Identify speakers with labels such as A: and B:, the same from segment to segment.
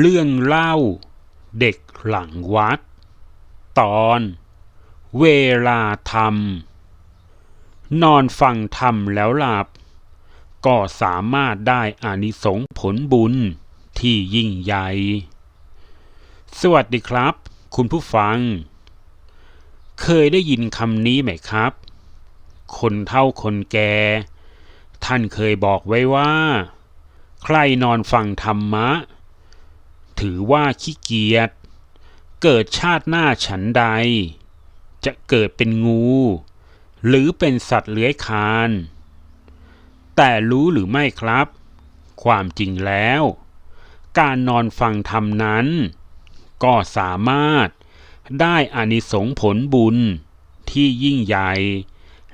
A: เรื่องเล่าเด็กหลังวัด ตอน เวลาทำนอนฟังธรรมแล้วหลับ ก็สามารถได้อานิสงส์ผลบุญที่ยิ่งใหญ่ สวัสดีครับ คุณผู้ฟัง เคยได้ยินคำนี้ไหมครับ คนเท่าคนแก่ ท่านเคยบอกไว้ว่า ใครนอนฟังธรรมะ ถือว่าขี้เกียจ เกิดชาติหน้าฉันใด จะเกิดเป็นงู หรือเป็นสัตว์เลื้อยคลาน แต่รู้หรือไม่ครับ ความจริงแล้ว การนอนฟังธรรมนั้น ก็สามารถได้อานิสงส์ผลบุญที่ยิ่งใหญ่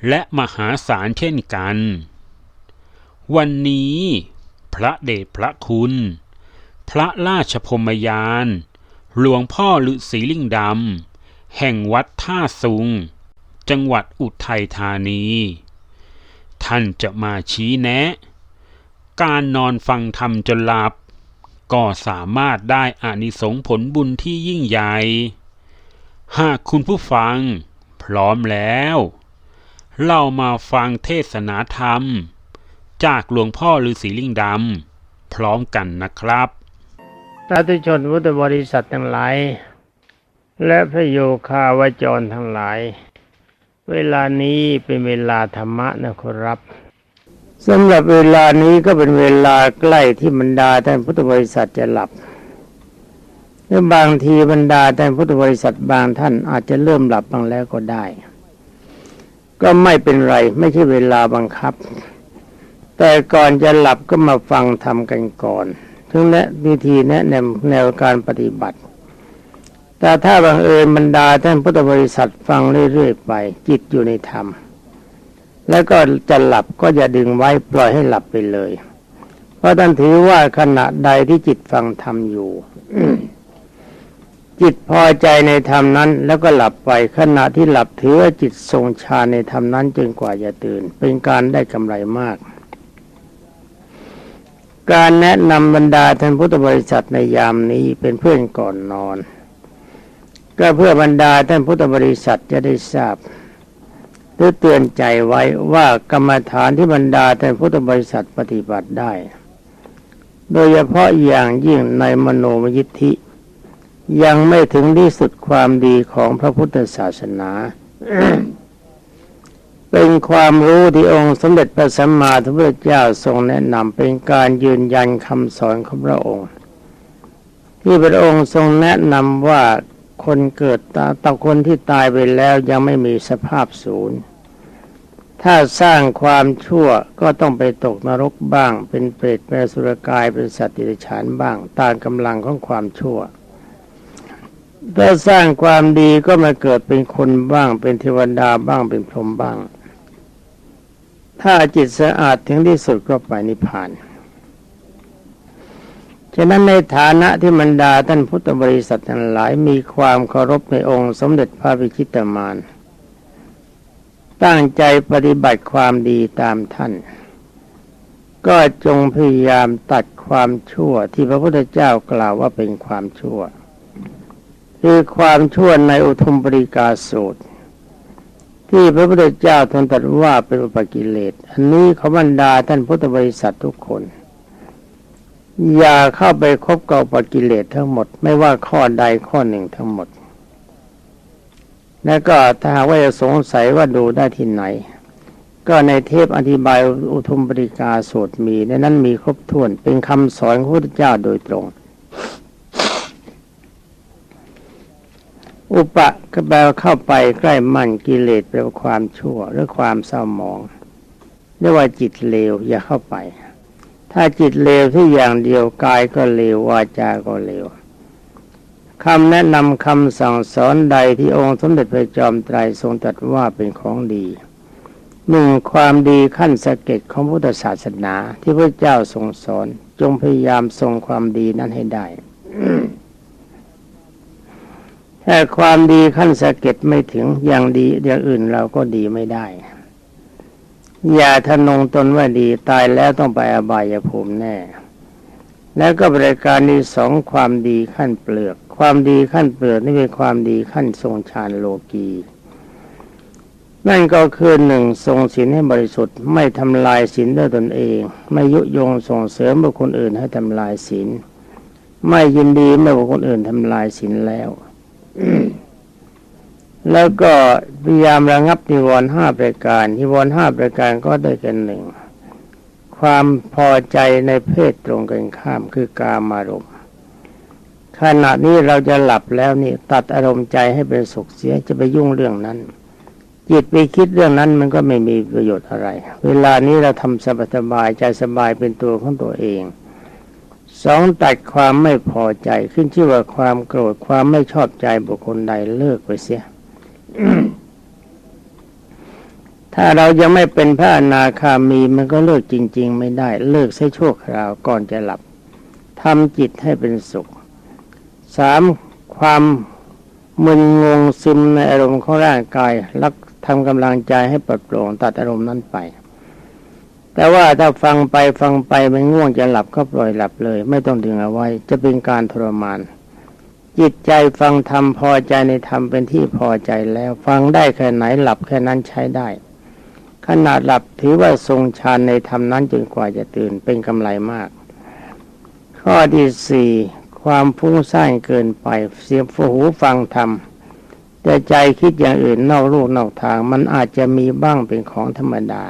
A: และมหาศาลเช่นกัน วันนี้พระเดชพระคุณ พระราชพมยาน หลวงพ่อฤาษีลิงดำ แห่งวัดท่าสุง จังหวัดอุทัยธานี ท่านจะมาชี้แนะ การนอนฟังธรรมจนหลับ ก็สามารถได้อานิสงส์ผลบุญที่ยิ่งใหญ่ หากคุณผู้ฟังพร้อมแล้ว เรามาฟังเทศนาธรรม จากหลวงพ่อฤาษีลิงดำ พร้อมกันนะครับ
B: สาธุชนพุทธบริษัททั้งหลาย และพระโยคาวจรทั้งหลาย เวลานี้เป็นเวลาธรรมะนะครับสำหรับเวลานี้ก็เป็นเวลาใกล้ที่บรรดาท่านพุทธบริษัทจะหลับหรือบางทีบรรดาท่านพุทธบริษัทบางท่านอาจจะเริ่มหลับบางแล้วก็ได้ ก็ไม่เป็นไรไม่ใช่เวลาบังคับ แต่ก่อนจะหลับก็มาฟังทำกันก่อน ถึงแนะวิธีแนะแนวแนวการปฏิบัติ แต่ถ้าบังเอิญบรรดาท่านพุทธบริษัทฟังเรื่อยๆไป จิตอยู่ในธรรม แล้วก็จะหลับก็อย่าดึงไว้ปล่อยให้หลับไปเลย เพราะท่านถือว่าขณะใดที่จิตฟังธรรมอยู่จิตพอใจในธรรมนั้น แล้วก็หลับไปขณะที่หลับถือว่าจิตทรงฌานในธรรมนั้นจนกว่าจะตื่น เป็นการได้กำไรมาก การแนะนำบรรดาท่านพุทธบริษัทในยามนี้เป็นเพื่อนก่อนนอน ก็เพื่อบรรดาท่านพุทธบริษัทจะได้ทราบหรือเตือนใจไว้ว่ากรรมฐานที่บรรดาท่านพุทธบริษัทปฏิบัติได้ โดยเฉพาะอย่างยิ่งในมโนมยิทธิ ยังไม่ถึงที่สุดความดีของพระพุทธศาสนา เป็นความรู้ที่องค์สมเด็จพระสัมมาสัมพุทธเจ้าทรงแนะนำเป็นการยืนยันคำสอนของพระองค์ ที่พระองค์ทรงแนะนำว่าคนเกิดตาตาคนที่ตายไปแล้วยังไม่มีสภาพศูนย์ ถ้าสร้างความชั่วก็ต้องไปตกนรกบ้าง เป็นเปรตเป็นสุรกายเป็นสัตว์ติฉานบ้างตามกำลังของความชั่วถ้าสร้างความดีก็มาเกิดเป็นคนบ้าง เป็นเทวดาบ้างเป็นพรหมบ้าง ถ้าจิตสะอาดถึงที่สุดก็ไปนิพพาน ฉะนั้นในฐานะที่บรรดาท่านพุทธบริษัททั้งหลายมีความเคารพในองค์สมเด็จพระวิชิตมานตั้งใจปฏิบัติความดีตามท่าน ก็จงพยายามตัดความชั่วที่พระพุทธเจ้ากล่าวว่าเป็นความชั่ว คือความชั่วในอุทุมปริกาสูตร ที่พระพุทธเจ้าทรงตรัสว่าเป็นอุปกิเลส อันนี้เขาบรรดาท่านพุทธบริษัททุกคน อย่าเข้าไปคบกับอุปกิเลสทั้งหมด ไม่ว่าข้อใดข้อหนึ่งทั้งหมด แล้วก็ถ้าหากว่าจะสงสัยว่าดูได้ที่ไหน ก็ในเทพอธิบายอุทุมปริกาสูตรมีในนั้นมีครบถ้วนเป็นคำสอนของพระพุทธเจ้าโดยตรง อุปะก็แปลว่าเข้าไปใกล้มั่นกิเลสแปลว่าความชั่วหรือความเศร้าหมองเรียกว่าจิตเลวอย่าเข้าไป ถ้าจิตเลวที่อย่างเดียวกายก็เลววาจาก็เลวคำแนะนำคำสั่งสอนใดที่องค์สมเด็จพระจอมไตรทรงตรัสว่าเป็นของดีหนึ่งความดีขั้นสเก็ดของพุทธศาสนาที่พระเจ้าทรงสอนจงพยายามทรงความดีนั้นให้ได้ ถ้าความดีขั้นสะเก็ดไม่ถึงอย่างดีอย่างอื่นเราก็ดีไม่ได้ อย่าทะนงตนว่าดีตายแล้วต้องไปอบายภูมิแน่ แล้วก็บริการที่สองความดีขั้นเปลือก ความดีขั้นเปลือกนี่เป็นความดีขั้นทรงฌานโลกีนั่นก็คือหนึ่งทรงศีลให้บริสุทธิ์ ไม่ทำลายศีลด้วยตนเอง ไม่ยุยงส่งเสริมบุคคลอื่นให้ทำลายศีลไม่ยินดีเมื่อบุคคลอื่นทำลายศีลแล้ว แล้วก็พยายามระงับนิวรณ์ห้าประการนิวรณ์ห้าประการก็ได้กันหนึ่งความพอใจในเพศตรงกันข้ามคือกามารมณ์ขณะนี้เราจะหลับแล้วนี่ตัดอารมณ์ใจให้เป็นสุขเสียจะไปยุ่งเรื่องนั้น จิตไปคิดเรื่องนั้นมันก็ไม่มีประโยชน์อะไร เวลานี้เราทำสบายสบายใจสบายเป็นตัวของตัวเอง สองตัดความไม่พอใจขึ้นชื่อว่าความโกรธความไม่ชอบใจบุคคลใดเลิกไปเสียถ้าเรายังไม่เป็นพระอนาคามีมันก็เลิกจริง ๆ ไม่ได้เลิกใช้ชั่วคราวก่อนจะหลับทำจิตให้เป็นสุขสามความมึนงงซึมในอารมณ์ของร่างกายรักทำกำลังใจให้ปลดโปร่งตัดอารมณ์นั้นไป แต่ว่าถ้าฟังไปฟังไปมันง่วงจะหลับก็ปล่อยหลับเลย ไม่ต้องดึงเอาไว้ จะเป็นการทรมาน จิตใจฟังธรรมพอใจในธรรมเป็นที่พอใจแล้ว ฟังได้แค่ไหนหลับแค่นั้นใช้ได้ ขนาดหลับถือว่าทรงฌานในธรรมนั้นจนกว่าจะตื่นเป็นกำไรมาก ข้อที่สี่ความฟุ้งซ่านเกินไป เสียงหูฟังธรรมแต่ใจคิดอย่างอื่นนอกลูกนอกทาง มันอาจจะมีบ้างเป็นของธรรมดา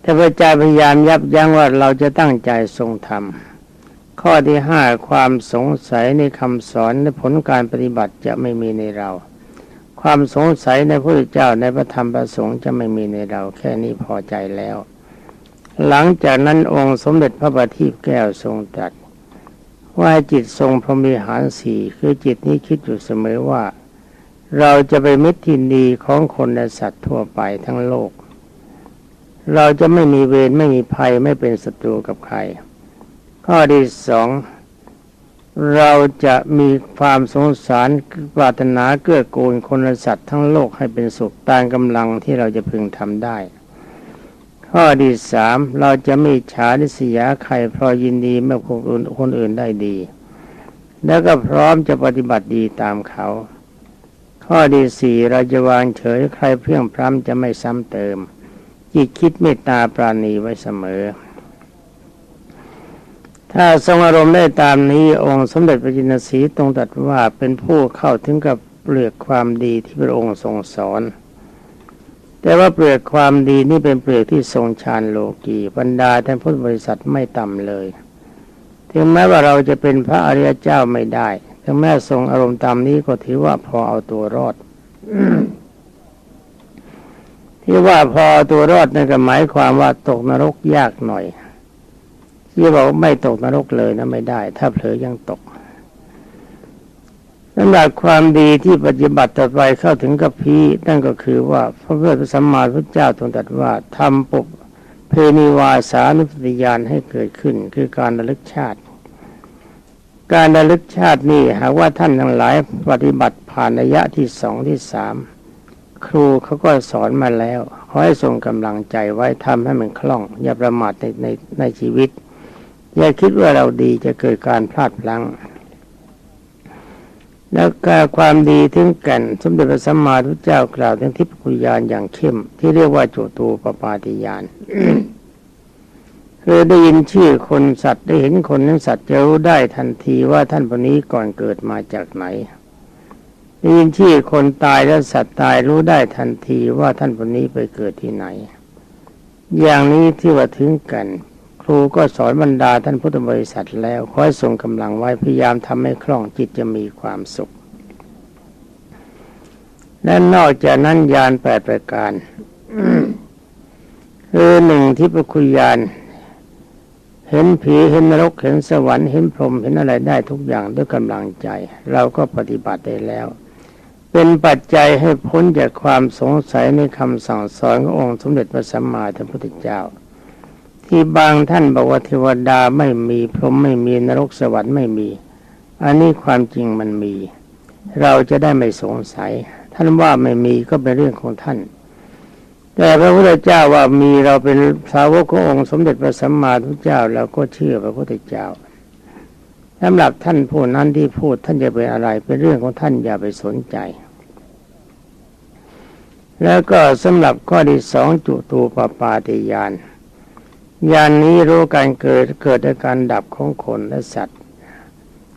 B: แต่พระเจ้าพยายามยับยั้งว่าเราจะตั้งใจทรงธรรม ข้อที่ห้าความสงสัยในคำสอนในผลการปฏิบัติจะไม่มีในเรา ความสงสัยในพระเจ้าในพระธรรมประสงค์จะไม่มีในเรา แค่นี้พอใจแล้ว หลังจากนั้นองค์สมเด็จพระบัณฑิตแก้วทรงตรัสว่าจิตทรงพรหมิหารสี่คือจิตนี้คิดอยู่เสมอว่า เราจะไปนมิตรทินดีของคนและสัตว์ทั่วไปทั้งโลก เราจะไม่มีเวรไม่มีภัยไม่เป็นศัตรูกับใคร ข้อที่สองเราจะมีความสงสารปรารถนาเกื้อกูลคนและสัตว์ทั้งโลกให้เป็นสุขตามกำลังที่เราจะพึงทำได้ ข้อที่สามเราจะไม่ฉาดิสยาใครเพราะยินดีเมื่อคนอื่นคนอื่นได้ดี แล้วก็พร้อมจะปฏิบัติดีตามเขา ข้อที่สี่เราจะวางเฉยใครเพียงพร้ำจะไม่ซ้ำเติม จิตคิดเมตตาปราณีไว้เสมอ ถ้าทรงอารมณ์ได้ตามนี้องค์สมเด็จพระจินสีทรงตรัสว่าเป็นผู้เข้าถึงกับเปลือกความดีที่พระองค์ทรงสอน แต่ว่าเปลือกความดีนี่เป็นเปลือกที่ทรงฌานโลกีบรรดาท่านพุทธบริษัทไม่ต่ำเลย ถึงแม้ว่าเราจะเป็นพระอริยเจ้าไม่ได้ ถึงแม้ทรงอารมณ์ตามนี้ก็ถือว่าพอเอาตัวรอด ที่ว่าพอตัวรอดนั่นก็หมายความว่าตกนรกยากหน่อยที่บอกไม่ตกนรกเลยนะไม่ได้ ถ้าเผลอยังตกสำหรับความดีที่ปฏิบัติต่อไปเข้าถึงกับพีนั่นก็คือว่าพระพุทธสัมมาสัมพุทธเจ้าทรงตรัสว่าทำปุบเพนิวาสานุสติญาณให้เกิดขึ้น คือการระลึกชาติ การระลึกชาตินี่หากว่าท่านทั้งหลายปฏิบัติผ่านระยะที่สองที่สาม ครูเขาก็สอนมาแล้วขอให้ทรงกำลังใจไว้ทำให้มันคล่อง อย่าประมาทในในในชีวิต อย่าคิดว่าเราดีจะเกิดการพลาดพลั้ง แล้วการความดีถึงก่นสมเด็จพระสัมมาสัมพุเจ้ากล่าวถึงทิพยานอย่างเข้ม ที่เรียกว่าโจตูปปาติยานคือได้ยินชื่อคนสัตว์ได้เห็นคนนั้นสัตว์จะรู้ได้ทันทีว่าท่านคนนี้ก่อนเกิดมาจากไหน ได้ยินชื่อคนตายและสัตว์ตายรู้ได้ทันทีว่าท่านคนนี้ไปเกิดที่ไหน อย่างนี้ที่ว่าถึงกัน ครูก็สอนบรรดาท่านพุทธบริษัทแล้วคอยส่งกำลังไว้พยายามทำให้คล่องจิตจะมีความสุข และนอกจากนั้นยานแปดประการคือหนึ่งที่ประคุยานเห็นผีเห็นนรกเห็นสวรรค์เห็นพรหมเห็นอะไรได้ทุกอย่างด้วยกำลังใจ เราก็ปฏิบัติได้แล้ว เป็นปัจจัยให้พ้นจากความสงสัยในคำสั่งสอนขององค์สมเด็จพระสัมมาสัมพุทธเจ้า ที่บางท่านบอกว่าเทวดาไม่มีพรหมไม่มีนรกสวรรค์ไม่มี อันนี้ความจริงมันมี เราจะได้ไม่สงสัย ท่านว่าไม่มีก็เป็นเรื่องของท่าน แต่พระพุทธเจ้าว่ามีเราเป็นสาวกขององค์สมเด็จพระสัมมาสัมพุทธเจ้าเราก็เชื่อพระพุทธเจ้า สำหรับท่านผู้นั้นที่พูดท่านจะเป็นอะไรเป็นเรื่องของท่านอย่าไปสนใจ แล้วก็สำหรับข้อที่สองจุตูปปาติยานยานนี้รู้การเกิดเกิดและการดับของคนและสัตว์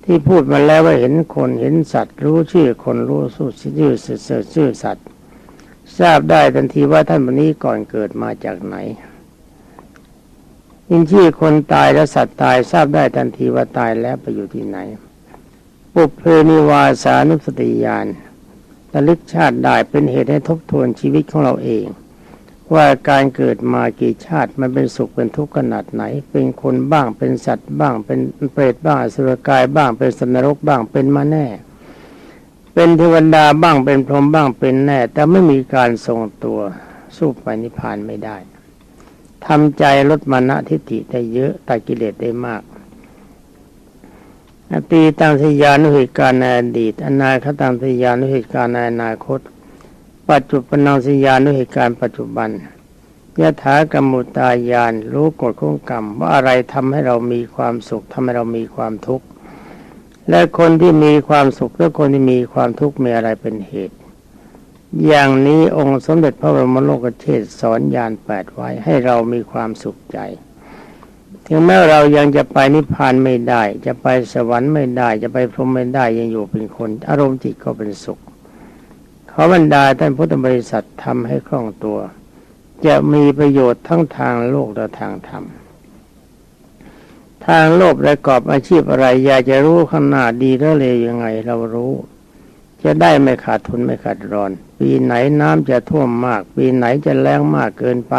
B: ที่พูดมาแล้วว่าเห็นคนเห็นสัตว์ รู้ชื่อคนรู้สู้ชื่อเสือชื่อสัตว์ ทราบได้ทันทีว่าท่านวันนี้ก่อนเกิดมาจากไหน ยินชื่อคนตายและสัตว์ตายทราบได้ทันทีว่าตายแล้วไปอยู่ที่ไหน ปุเพนิวาสานุสติญาณระลึกชาติได้เป็นเหตุให้ทบทวนชีวิตของเราเอง ว่าการเกิดมากี่ชาติมันเป็นสุขเป็นทุกข์ขนาดไหน เป็นคนบ้างเป็นสัตว์บ้าง เป็นเปรตบ้างสุรกายบ้างเป็นสัตว์นรกบ้างเป็นมาแน่ เป็นเทวดาบ้างเป็นพรหมบ้างเป็นแน่ แต่ไม่มีการทรงตัวสู้ไปนิพพานไม่ได้ ทำใจลดมานะทิฏฐิได้เยอะตัดกิเลสได้มากอตีตังสยานุเหตุการณ์ในอดีต อนาคตังสยานุเหตุการณ์ในอนาคต ปัจจุบันสยานุเหตุการณ์ปัจจุบันยะถากรรมุตายานรู้กฎของกรรม ว่าอะไรทำให้เรามีความสุขทำให้เรามีความทุกข์และคนที่มีความสุขและคนที่มีความทุกข์มีอะไรเป็นเหตุ อย่างนี้องค์สมเด็จพระบรมโลกเทศสอนยานแปดไว้ให้เรามีความสุขใจ ถึงแม้เรายังจะไปนิพพานไม่ได้ จะไปสวรรค์ไม่ได้ จะไปพรหมไม่ได้ยังอยู่เป็นคน อารมณ์จิตก็เป็นสุขขอบรรดาท่านพุทธบริษัททำให้คล่องตัว จะมีประโยชน์ทั้งทางโลกและทางธรรมทางโลกประกอบอาชีพอะไรอยากจะรู้ข้างหน้าดีหรือเลวยังไงเรารู้ จะได้ไม่ขาดทุนไม่ขาดรอน ปีไหนน้ำจะท่วมมาก ปีไหนจะแรงมากเกินไป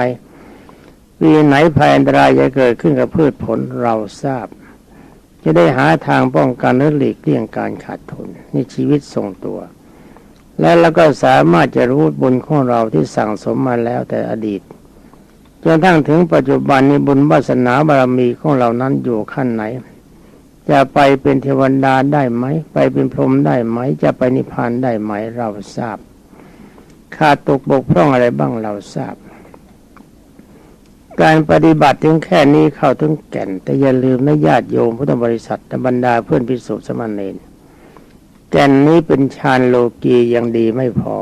B: ปีไหนภัยอันตรายจะเกิดขึ้นกับพืชผลเราทราบ จะได้หาทางป้องกันหรือหลีกเลี่ยงการขาดทุนนี่ชีวิตทรงตัว และเราก็สามารถจะรู้บุญของเราที่สั่งสมมาแล้วแต่อดีตจนทั้งถึงปัจจุบันนี้บุญวาสนาบารมีของเรานั้นอยู่ขั้นไหน จะไปเป็นเทวดาได้ไหม ไปเป็นพรหมได้ไหม จะไปนิพพานได้ไหมเราทราบขาดตกบกพร่องอะไรบ้างเราทราบ การปฏิบัติถึงแค่นี้เข้าถึงแก่น แต่อย่าลืมนะญาติโยมพุทธบริษัทบรรดาเพื่อนพิสุสมณเณรแก่นนี้เป็นฌานโลกียังดีไม่พอ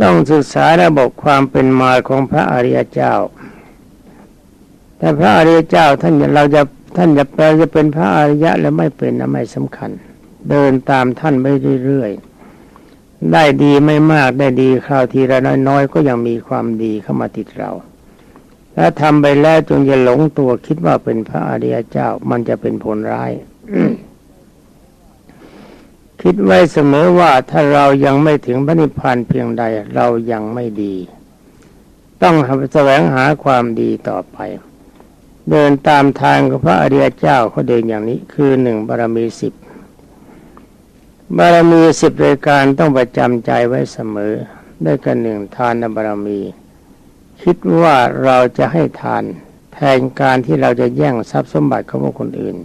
B: ต้องศึกษาระบบความเป็นมาของพระอริยเจ้า แต่พระอริยเจ้าท่านเราจะ ท่านจะแปลจะเป็นพระอริยะและไม่เป็นนะไม่สำคัญ เดินตามท่านไปเรื่อยๆได้ดีไม่มากได้ดีคราวทีละน้อยๆก็ยังมีความดีเข้ามาติดเรา และทำไปแล้วจงอย่าหลงตัวคิดว่าเป็นพระอริยเจ้ามันจะเป็นผลร้ายคิดไว้เสมอว่าถ้าเรายังไม่ถึงพระนิพพานเพียงใดเรายังไม่ดี ต้องแสวงหาความดีต่อไป เดินตามทางของพระอริยเจ้าเขาเดินอย่างนี้คือหนึ่งบารมีสิบบารมีสิบรายการต้องประจำใจไว้เสมอ ได้กันหนึ่งทานบารมี คิดว่าเราจะให้ทาน แทนการที่เราจะแย่งทรัพย์สมบัติของคนอื่น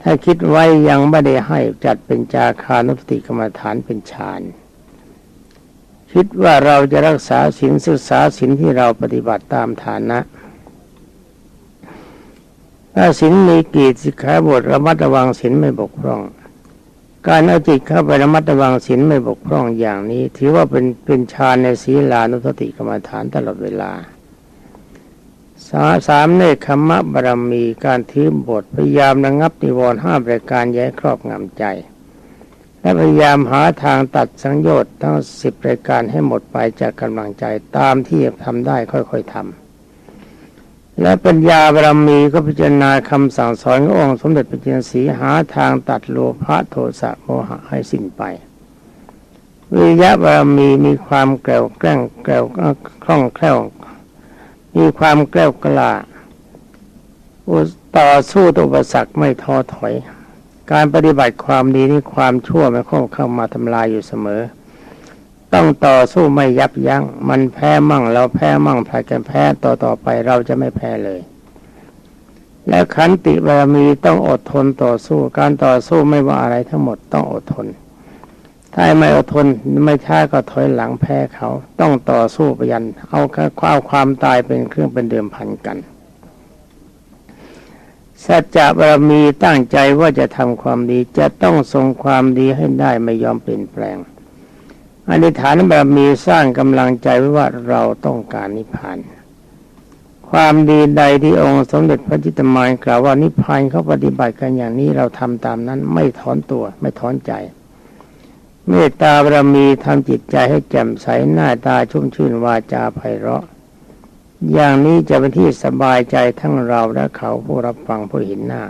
B: ถ้าคิดไว้ยังไม่ได้ให้จัดเป็นจาคานุสติกรรมฐานเป็นฌานคิดว่าเราจะรักษาศีลศึกษาศีลที่เราปฏิบัติตามฐานะ ถ้าศีลมีกีสิกขาบทระมัดระวังศีลไม่บกพร่อง การเอาจิตเข้าไประมัดระวังศีลไม่บกพร่องอย่างนี้ ถือว่าเป็นเป็นฌานในศีลานุสติกรรมฐานตลอดเวลาสาสามเนคขมะบารมีการถือบทพยายามระงับนิวรณ์ห้าประการแย้ครอบงำใจ และพยายามหาทางตัดสังโยชน์ทั้งสิบรายการให้หมดไปจากกำลังใจตามที่ทำได้ค่อยๆทำ และปัญญาบารมีก็พิจารณาคำสั่งสอนขององค์สมเด็จพระจินสีหาทางตัดโลภะโทสะโมหะให้สิ้นไป วิยะบารมีมีความแกล้วแกล้งแกล้วคล่องแคล่ว มีความแกล้วกล้าต่อสู้ต่ออุปสรรคไม่ท้อถอย การปฏิบัติความดีนี่ความชั่วไม่เข้าเข้ามาทำลายอยู่เสมอ ต้องต่อสู้ไม่ยับยัง้งมันแพ้มั่งเราแพ้มั่งผลัดกันแพ้ต่อต่อไปเราจะไม่แพ้เลย และขันติบารมีต้องอดทนต่อสู้การต่อสู้ไม่ว่าอะไรทั้งหมดต้องอดทน ถ้าไม่อดทนไม่ช้าก็ถอยหลังแพ้เขาต้องต่อสู้ไปยัน เอาความความตายเป็นเครื่องเป็นเดิมพันกันสัจจะบารมีตั้งใจว่าจะทำความดีจะต้องทรงความดีให้ได้ไม่ยอมเปลี่ยนแปลง อธิษฐานบารมีสร้างกำลังใจไว้ว่าเราต้องการนิพพาน ความดีใดที่องค์สมเด็จพระจิตตมานกล่าวว่านิพพานเขาปฏิบัติกันอย่างนี้เราทำตามนั้นไม่ถอนตัวไม่ถอนใจ เมตตาบารมีทำจิตใจให้แจ่มใสหน้าตาชุ่มชื่นวาจาไพเราะ อย่างนี้จะเป็นที่สบายใจทั้งเราและเขาผู้รับฟังผู้เห็นหน้า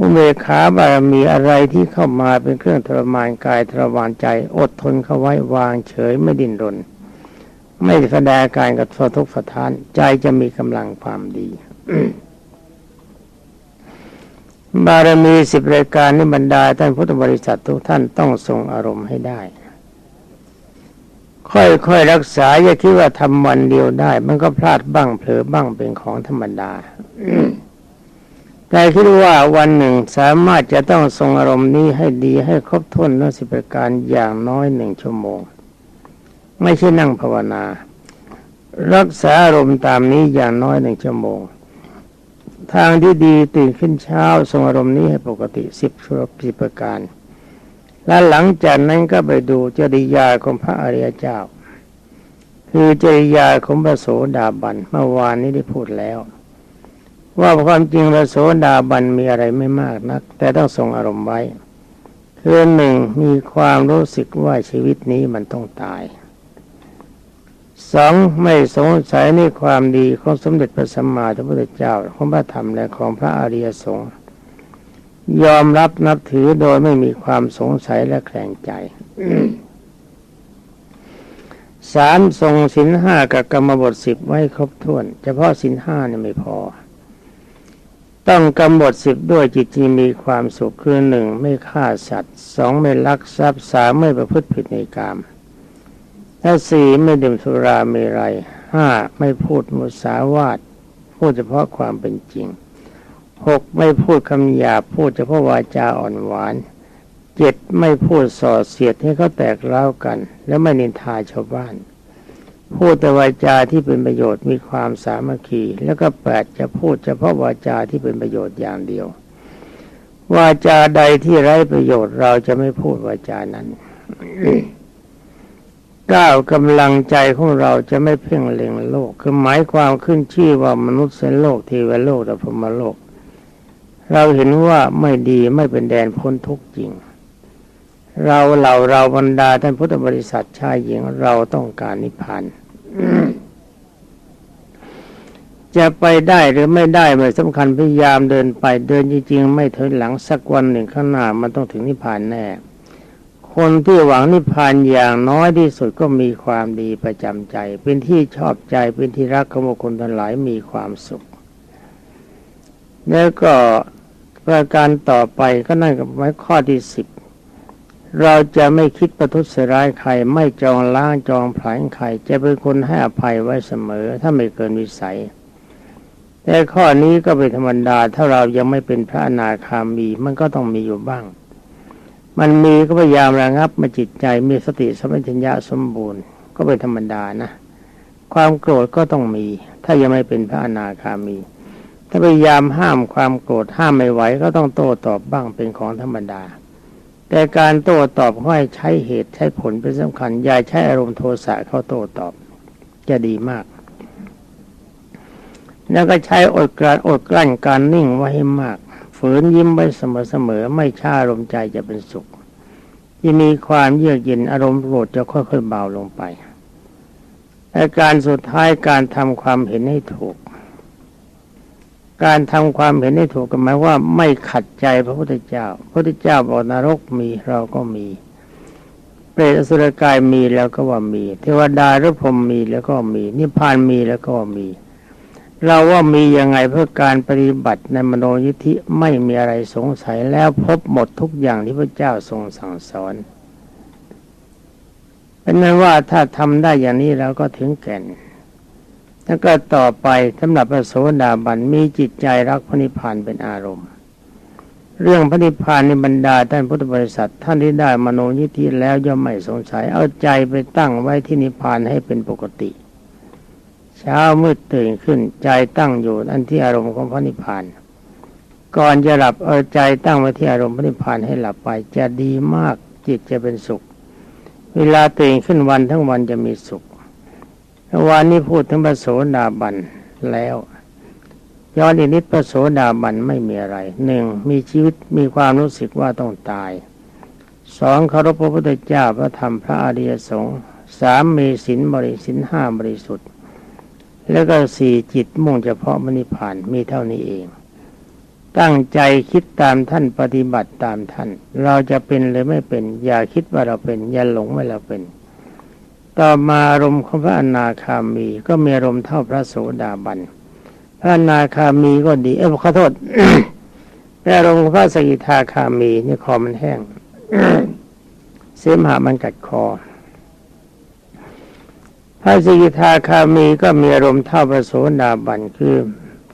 B: อุเบกขาบารมีอะไรที่เข้ามาเป็นเครื่องทรมานกายทรมานใจ อดทนเข้าไว้วางเฉยไม่ดิ้นรน ไม่แสดงอาการกับททุกข์สะท้าน ใจจะมีกำลังความดีบารมีสิบรายการนี้บรรดาท่านพุทธบริษัททุกท่านต้องทรงอารมณ์ให้ได้ ค่อยๆรักษาอย่าคิดว่าทำวันเดียวได้ มันก็พลาดบ้างเผลอบ้างเป็นของธรรมดา แต่คิดว่าวันหนึ่งสามารถจะต้องทรงอารมณ์นี้ให้ดีให้ครบถ้วนทั้งสิบประการอย่างน้อยหนึ่งชั่วโมง ไม่ใช่นั่งภาวนา รักษาอารมณ์ตามนี้อย่างน้อยหนึ่งชั่วโมง ทางที่ดีตื่นขึ้นเช้าทรงอารมณ์นี้ให้ปกติสิบชั่วสิบประการ และหลังจากนั้นก็ไปดูจริยาของพระอริยเจ้า คือจริยาของพระโสดาบันเมื่อวานนี้ได้พูดแล้ว ว่าความจริงพระโสดาบันมีอะไรไม่มากนัก แต่ต้องทรงอารมณ์ไว้คือหนึ่งมีความรู้สึกว่าชีวิตนี้มันต้องตายสองไม่สงสัยในความดีของสมเด็จพระสัมมาสัมพุทธเจ้าของพระธรรมและของพระอริยสงฆ์ยอมรับนับถือโดยไม่มีความสงสัยและแคลงใจสามทรงสินห้ากับกรรมบทสิบไว้ครบถ้วน เฉพาะสินห้าเนี่ยไม่พอ ต้องกำหนดสิบด้วยจิตที่มีความสุขคือหนึ่งไม่ฆ่าสัตว์สองไม่ลักทรัพย์สามไม่ประพฤติผิดในกามและสี่ไม่ดื่มสุราเมรัยห้าไม่พูดมุสาวาทพูดเฉพาะความเป็นจริงหกไม่พูดคำหยาบพูดเฉพาะวาจาอ่อนหวานเจ็ดไม่พูดส่อเสียดให้เขาแตกเล้ากัน และไม่นินทาชาวบ้าน พูดแต่วาจาที่เป็นประโยชน์มีความสามัคคี แล้วก็แปดจะพูดเฉพาะวาจาที่เป็นประโยชน์อย่างเดียว วาจาใดที่ไร้ประโยชน์เราจะไม่พูดวาจานั้นก้าวกำลังใจของเราจะไม่เพ่งเล็งโลก คือหมายความขึ้นชื่อว่ามนุษย์เสนโลกเทวโลกและพรหมโลก เราเห็นว่าไม่ดีไม่เป็นแดนพ้นทุกข์จริง เราเหล่าเราบรรดาท่านพุทธบริษัทชายหญิงเราต้องการนิพพาน จะไปได้หรือไม่ได้ไม่สำคัญพยายามเดินไปเดินจริงๆ ไม่ถอยหลังสักวันหนึ่งข้างหน้ามันต้องถึงนิพพานแน่ คนที่หวังนิพพานอย่างน้อยที่สุดก็มีความดีประจำใจ เป็นที่ชอบใจเป็นที่รักของคคลทั้งหลายมีความสุข แล้วก็ประการต่อไปก็นั่นกับไว้ข้อที่สิบ เราจะไม่คิดประทุษร้ายใครไม่จองล้างจองผลาญใครจะเป็นคนให้อภัยไว้เสมอ ถ้าไม่เกินวิสัย แต่ข้อนี้ก็เป็นธรรมดาถ้าเรายังไม่เป็นพระอนาคามีมันก็ต้องมีอยู่บ้าง มันมีก็พยายามระงับมาจิตใจมีสติสัมปชัญญะสมบูรณ์ ก็เป็นธรรมดานะ ความโกรธก็ต้องมี ถ้ายังไม่เป็นพระอนาคามี ถ้าพยายามห้ามความโกรธห้ามไม่ไหวก็ต้องโต้ตอบบ้างเป็นของธรรมดา แต่การโต้ตอบให้ใช้เหตุใช้ผลเป็นสำคัญ อย่าใช้อารมณ์โทสะเข้าโต้ตอบ จะดีมาก แล้วก็ใช้อดกลั้นอดกลั้นการนิ่งไว้ให้มาก ฝืนยิ้มไว้เสมอๆไม่ช้าอารมณ์ใจจะเป็นสุขที่มีความเยือกเย็นอารมณ์โกรธจะค่อยๆเบาลงไปและการสุดท้ายการทำความเห็นให้ถูก การทำความเห็นให้ถูกก็หมายว่าไม่ขัดใจพระพุทธเจ้า พระพุทธเจ้าบอกนรกมีเราก็มี เปรตอสุรกายมีแล้วก็ว่ามี เทวดาหรือพรหมมีแล้วก็มี นิพพานมีแล้วก็มี เราว่ามียังไงเพื่อการปฏิบัติในมโนยิธิไม่มีอะไรสงสัยแล้วพบหมดทุกอย่างที่พระเจ้าทรงสั่งสอนเป็นนั้นว่าถ้าทำได้อย่างนี้แล้วก็ถึงแก่น แล้วก็ต่อไปสำหรับพระโสดาบันมีจิตใจรักพระนิพพานเป็นอารมณ์ เรื่องพระนิพพานในบรรดาท่านพุทธบริษัท ท่านที่ได้มโนยิธิแล้วย่อมไม่สงสัยเอาใจไปตั้งไว้ที่นิพพานให้เป็นปกติ เช้ามืดตื่นขึ้นใจตั้งอยู่อันที่อารมณ์ของพระนิพพาน ก่อนจะหลับเอาใจตั้งไว้ที่อารมณ์พระนิพพานให้หลับไปจะดีมากจิตจะเป็นสุข เวลาตื่นขึ้นวันทั้งวันจะมีสุข วันนี้พูดถึงพระโสดาบันแล้ว ย้อนอีกนิดพระโสดาบันไม่มีอะไรหนึ่งมีชีวิตมีความรู้สึกว่าต้องตายสองเคารพพระพุทธเจ้าพระธรรมพระอริยสงฆ์สามมีศีลบริสินห้าบริสุทธิ์ แล้วก็สี่จิตมุ่งเฉพาะมรรคผลมีเท่านี้เอง ตั้งใจคิดตามท่านปฏิบัติตามท่าน เราจะเป็นหรือไม่เป็น อย่าคิดว่าเราเป็น อย่าหลงว่าเราเป็น ต่อมาอารมณ์ของพระอนาคามีก็มีอารมณ์เท่าพระโสดาบัน พระอนาคามีก็ดี เอ้ขอโทษแต่อารมณ์ของพระสกิทาคามีนี่คอมันแห้ง เสมหะมันกัดคอ พระสกิทาคามีก็มีอารมณ์เท่าพระโสดาบันคือ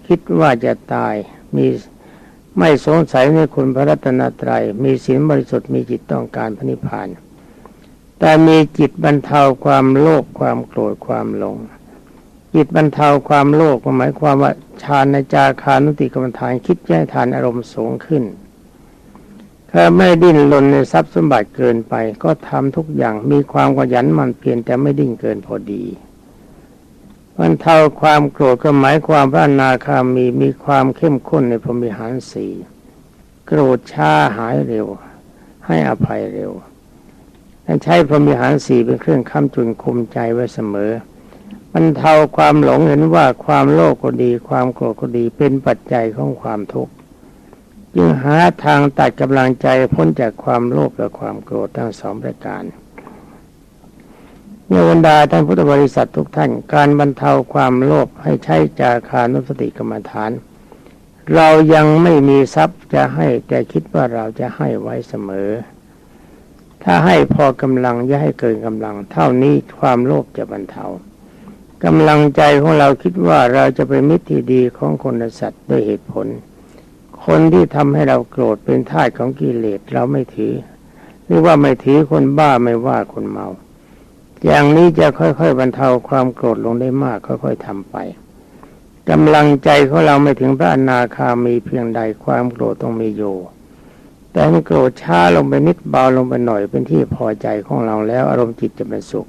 B: คิดว่าจะตายมีไม่สงสัยในคุณพระรัตนตรัยมีศีลบริสุทธิ์มีจิตต้องการพระนิพพาน แต่มีจิตบรรเทาความโลภความโกรธความหลง จิตบรรเทาความโลภหมายความว่าฌานในจาคานุติกรรมฐานคิดแย่ทานอารมณ์สูงขึ้นถ้าไม่ดิ้นรนในทรัพย์สมบัติเกินไป ก็ทำทุกอย่างมีความขยันมันเพียรแต่ไม่ดิ้นเกินพอดีบรรเทาความโกรธก็หมายความว่านาคามีมีความเข้มข้นในพรหมิหารสีโกรธช้าหายเร็ว ให้อภัยเร็ว และใช้พรหมิหารสีเป็นเครื่องค้ำจุนคุมใจไว้เสมอบรรเทาความหลงเห็นว่าความโลภก็ดี ความโกรธก็ดีเป็นปัจจัยของความทุกข์จึงหาทางตัดกำลังใจพ้นจากความโลภและความโกรธทั้งสองประการเมื่อบรรดาท่านพุทธบริษัททุกท่านการบรรเทาความโลภให้ใช้จาคานุสติกรรมฐาน เรายังไม่มีทรัพย์จะให้แต่คิดว่าเราจะให้ไว้เสมอ ถ้าให้พอกำลังอย่าให้เกินกำลัง เท่านี้ความโลภจะบรรเทากำลังใจของเราคิดว่าเราจะเป็นมิตรที่ดีของคนและสัตว์ด้วยเหตุผล คนที่ทำให้เราโกรธเป็นทาของกิเลสเราไม่ถือหรือว่าไม่ถือคนบ้าไม่ว่าคนเมา อย่างนี้จะค่อยๆบรรเทาความโกรธลงได้มากค่อยๆทำไปกำลังใจของเราไม่ถึงพระอนาคามีเพียงใดความโกรธต้องมีอยู่ แต่มันโกรธช้าลงไปนิดเบาลงไปหน่อยเป็นที่พอใจของเราแล้ว อารมณ์จิตจะเป็นสุข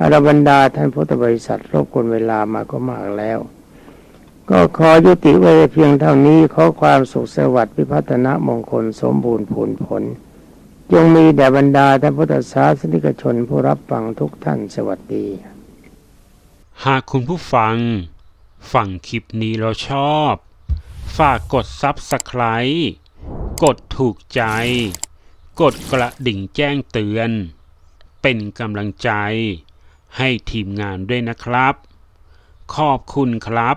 B: อรบรรดาท่านพุทธบริษัทรบกวนเวลามาก็มากแล้ว ก็ขอยุติไว้เพียงเท่านี้ขอความสุขสวัสดิ์พิพัฒนมงคลสมบูรณ์ผลผลจงมีแด่บรรดาท่านพุทธศาสนิกชนผู้รับฟังทุกท่านสวัสดี
A: หากคุณผู้ฟังฟังคลิปนี้แล้วชอบ ฝากกด Subscribe กดถูกใจ กดกระดิ่งแจ้งเตือน เป็นกำลังใจให้ทีมงานด้วยนะครับ ขอบคุณครับ